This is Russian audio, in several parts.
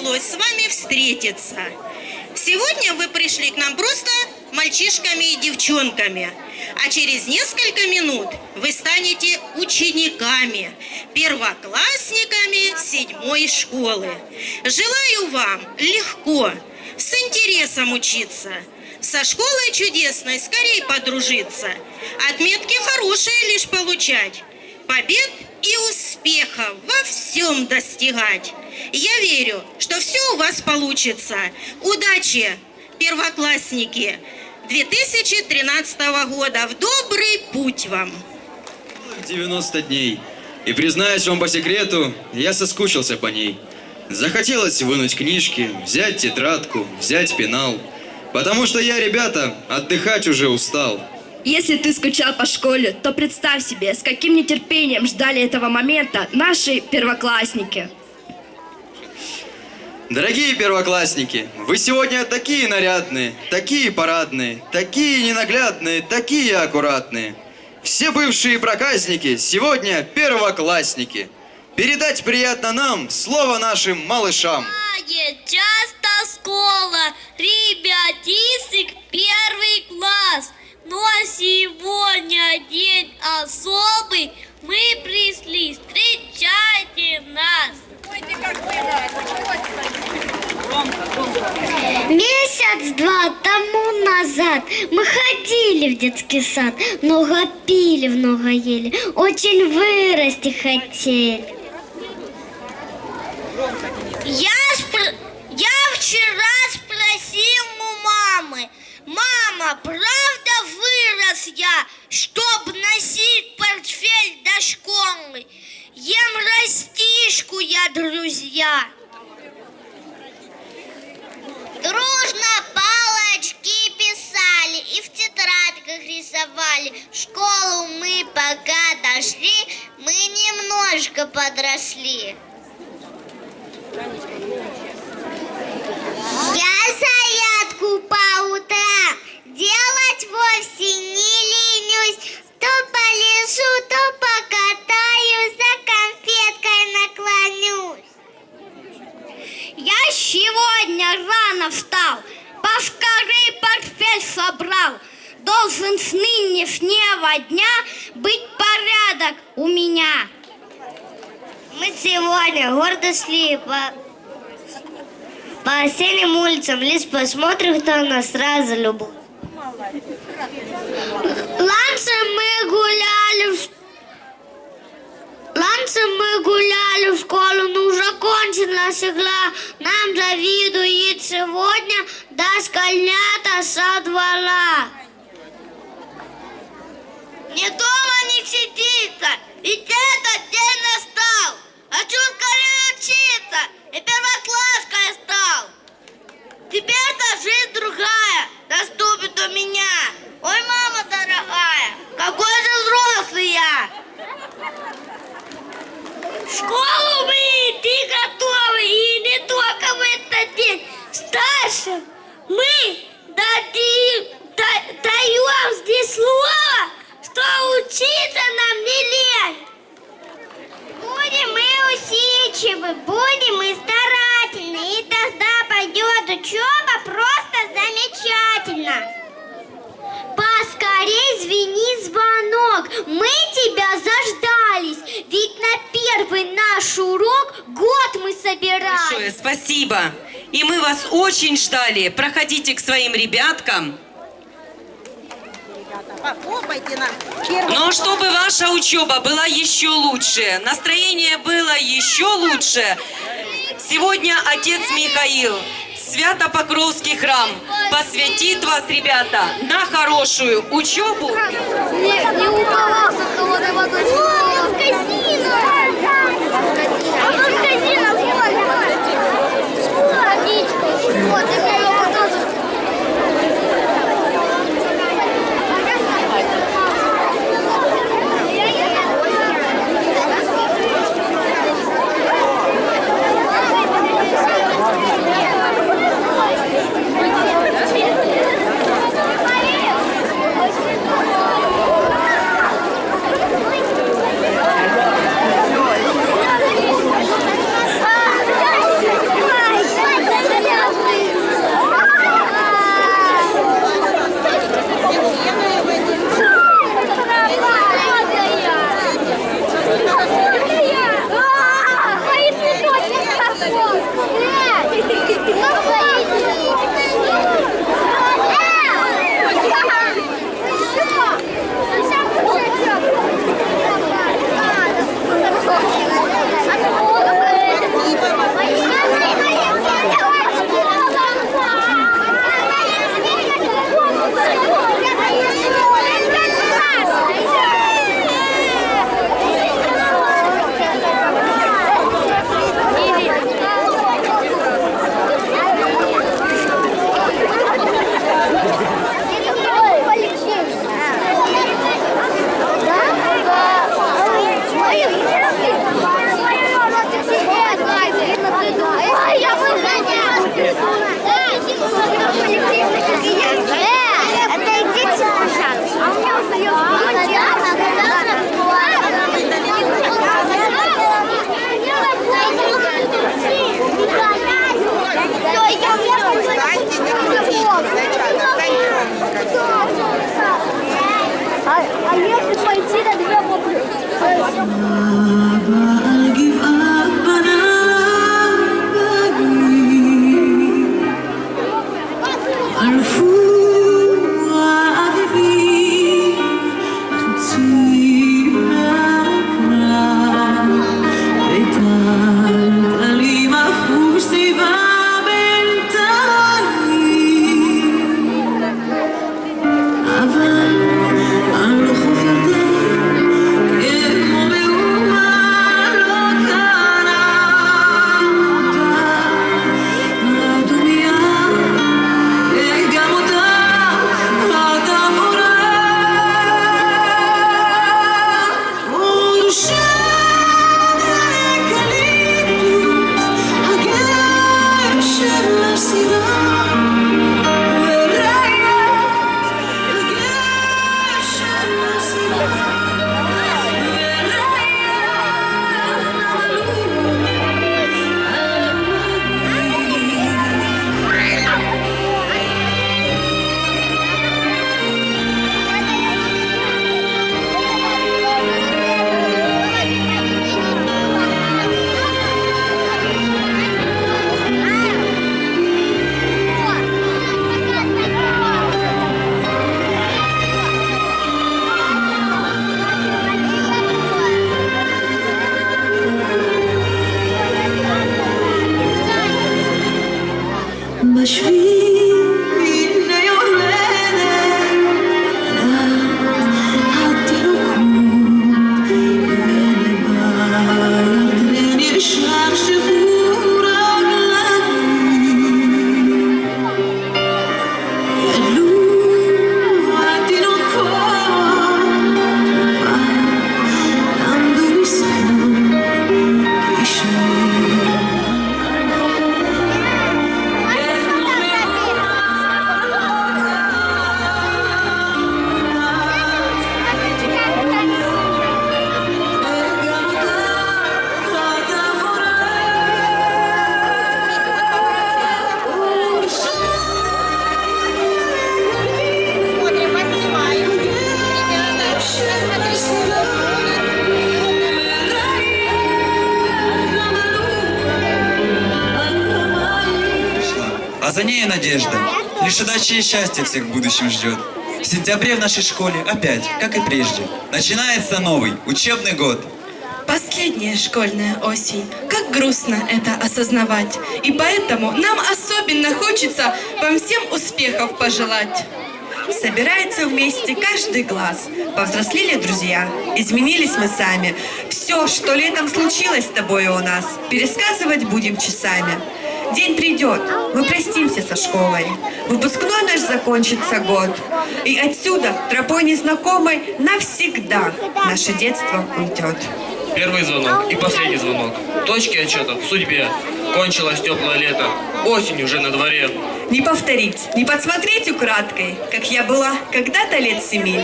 довелось с вами встретиться. Сегодня вы пришли к нам просто мальчишками и девчонками, а через несколько минут вы станете учениками, первоклассниками седьмой школы. Желаю вам легко, с интересом учиться, со школой чудесной скорее подружиться, отметки хорошие лишь получать, побед и успехов во всем достигать. Я верю, что все у вас получится. Удачи, первоклассники! 2013 года. В добрый путь вам! 90 дней. И признаюсь вам по секрету, я соскучился по ней. Захотелось вынуть книжки, взять тетрадку, взять пенал. Потому что я, ребята, отдыхать уже устал. Если ты скучал по школе, то представь себе, с каким нетерпением ждали этого момента наши первоклассники. Дорогие первоклассники, вы сегодня такие нарядные, такие парадные, такие ненаглядные, такие аккуратные. Все бывшие проказники сегодня первоклассники. Передать приятно нам слово нашим малышам. Часто школа, ребятисик первый класс. А сегодня день особый, мы пришли, встречайте нас. Месяц-два тому назад мы ходили в детский сад, много пили, много ели, очень вырасти хотели. Я, спр- я вчера спросил у мамы, мама, правда вырос я, чтоб носить портфель до школы? Ем растишку я, друзья. Дружно палочки писали и в тетрадках рисовали. В школу мы пока дошли, мы немножко подросли. Я зарядку по утрам делать вовсе не ленюсь. То полежу, то покатаюсь, за конфеткой наклонюсь. Я сегодня рано встал, поскорей портфель собрал. Должен с нынешнего дня быть порядок у меня. Мы сегодня гордо шли по, по осенним улицам, лишь посмотрим, кто нас сразу любит. Ланцем мы гуляли в Ланцем мы гуляли в школу, но уже кончилась игра. Нам завидует сегодня дошкольнята со двора. Не дома не сидится, ведь этот день настал. Хочу скорее учиться, и первокласской стал. Теперь-то жизнь другая наступит у меня. Ой, мама дорогая, какой же взрослый я. В школу мы идти готовы, и не только в этот день. Старшим мы дадим, да- даем здесь слово, что учиться нам не лень. Будем мы усидчивы, будем мы старательны, и тогда пойдет учеба просто замечательно. Поскорей звени звонок, мы тебя заждались, ведь на первый наш урок год мы собирались. Большое спасибо. И мы вас очень ждали. Проходите к своим ребяткам. Но чтобы ваша учеба была еще лучше, настроение было еще лучше, сегодня отец Михаил, Свято-Покровский храм, посвятит вас, ребята, на хорошую учебу Не, не упала холодной водой. Вон, казино! А вот казино, А Лишь удачи и счастье всех в будущем ждет. В сентябре в нашей школе опять, как и прежде, начинается новый учебный год. Последняя школьная осень. Как грустно это осознавать. И поэтому нам особенно хочется вам всем успехов пожелать. Собирается вместе каждый глаз. Повзрослели друзья, изменились мы сами. Все, что летом случилось с тобой у нас, пересказывать будем часами. День придет, мы простимся со школой. Выпускной наш закончится год. И отсюда, тропой незнакомой, навсегда наше детство уйдет. Первый звонок и последний звонок. Точки отчета в судьбе. Кончилось теплое лето. Осень уже на дворе. Не повторить, не подсмотреть украдкой, как я была когда-то лет семи.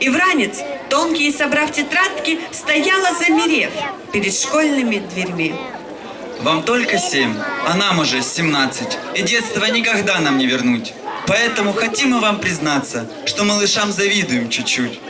И в ранец, тонкие собрав тетрадки, стояла замерев перед школьными дверьми. Вам только семь, а нам уже семнадцать, и детство никогда нам не вернуть. Поэтому хотим мы вам признаться, что малышам завидуем чуть-чуть.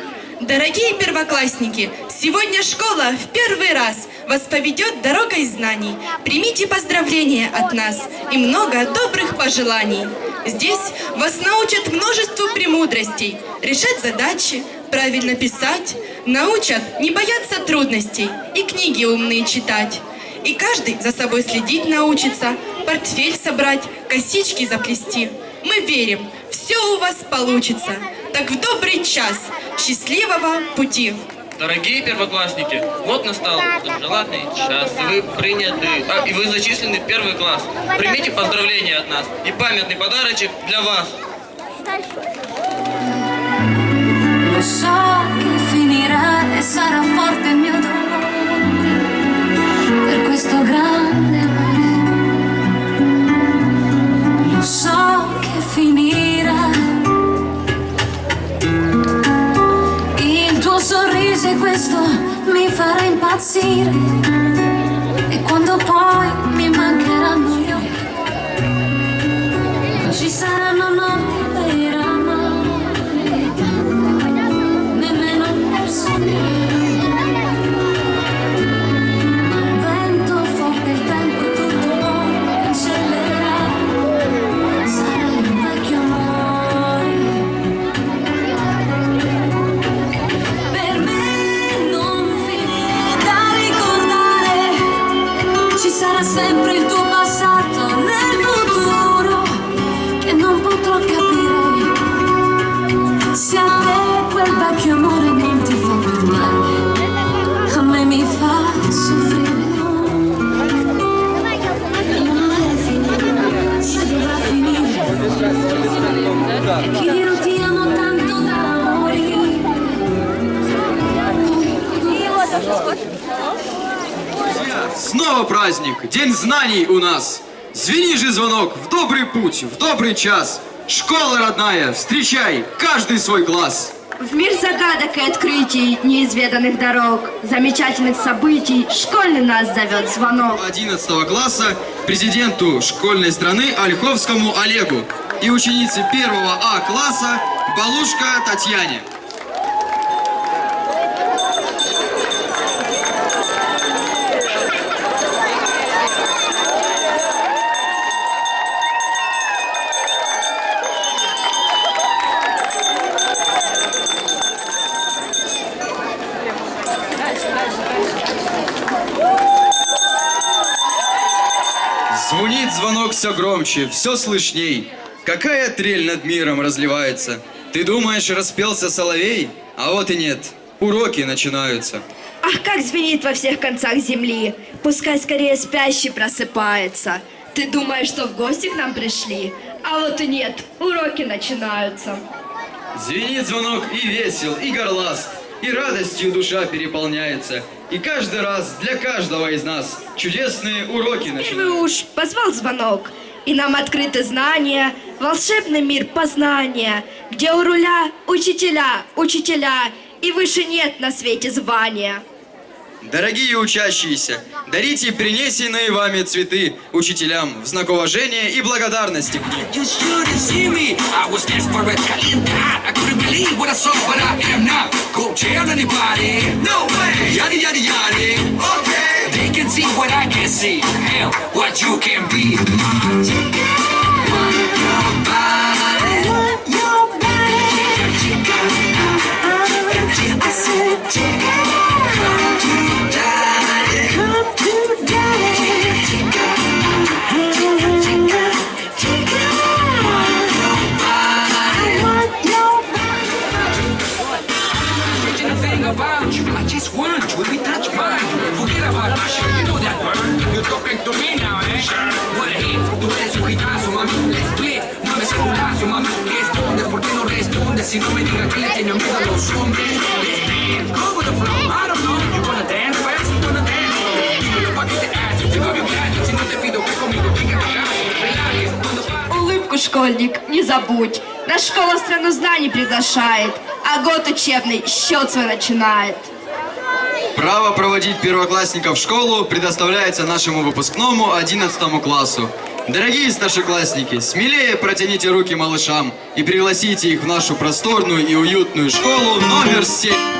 Дорогие первоклассники, сегодня школа в первый раз вас поведет дорогой знаний. Примите поздравления от нас и много добрых пожеланий. Здесь вас научат множеству премудростей, решать задачи, правильно писать, научат не бояться трудностей и книги умные читать. И каждый за собой следить научится, портфель собрать, косички заплести. Мы верим, все у вас получится. Так в добрый час, счастливого пути! Дорогие первоклассники, вот настал желанный час. Вы приняты, а, и вы зачислены в первый класс. Примите поздравления от нас и памятный подарочек для вас. Lo so che finirà e sarà forte il mio questo grande amore. Lo so che finirà. Il tuo sorriso e questo mi farà impazzire. Sempre il tuo passato nel futuro che non potrò capire. Se a te quel vecchio amore non ti fa più male, a me mi fa soffrire. E che io ti amo tanto da morire. Снова праздник, день знаний у нас. Звени же звонок в добрый путь, в добрый час. Школа родная, встречай каждый свой класс. В мир загадок и открытий, неизведанных дорог, замечательных событий, школьный нас зовет звонок. 11 класса президенту школьной страны Ольховскому Олегу и ученице 1 А класса Балушка Татьяне. Звонит звонок все громче, все слышней. Какая трель над миром разливается. Ты думаешь, распелся соловей? А вот и нет. Уроки начинаются. Ах, как звенит во всех концах земли. Пускай скорее спящий просыпается. Ты думаешь, что в гости к нам пришли? А вот и нет, уроки начинаются. Звенит звонок и весел, и горласт, и радостью душа переполняется. И каждый раз для каждого из нас чудесные уроки Первый начинаются. уж позвал звонок, и нам открыты знания, волшебный мир познания, где у руля учителя, учителя, и выше нет на свете звания. Дорогие учащиеся, дарите принесенные вами цветы учителям в знак уважения и благодарности к ним. Go jail anybody. No way. Yada yada yada. Okay. They can see what I can see. Hell, what you can be. You. I just want. Let me touch mine. Forget about shit. You know that word. You're talking to me now, eh? What a hit. Tú eres un hitazo, mami. Let's split. Mami, celulazo, mami. ¿Qué escondes? ¿Por qué no respondes? Si no me digas que le tiene miedo a los hombres. Let's dance. Go with the flow. I don't know. You wanna dance fast? You wanna dance slow. Dime pa' qué te haces. Yo no veo gratis. Si no te pido que conmigo digas acá. Relajes. Улыбку, школьник, не забудь. Наша школа страну знаний приглашает, а год учебный счет свой начинает. Право проводить первоклассников в школу предоставляется нашему выпускному 11 классу. Дорогие старшеклассники, смелее протяните руки малышам и пригласите их в нашу просторную и уютную школу номер 7.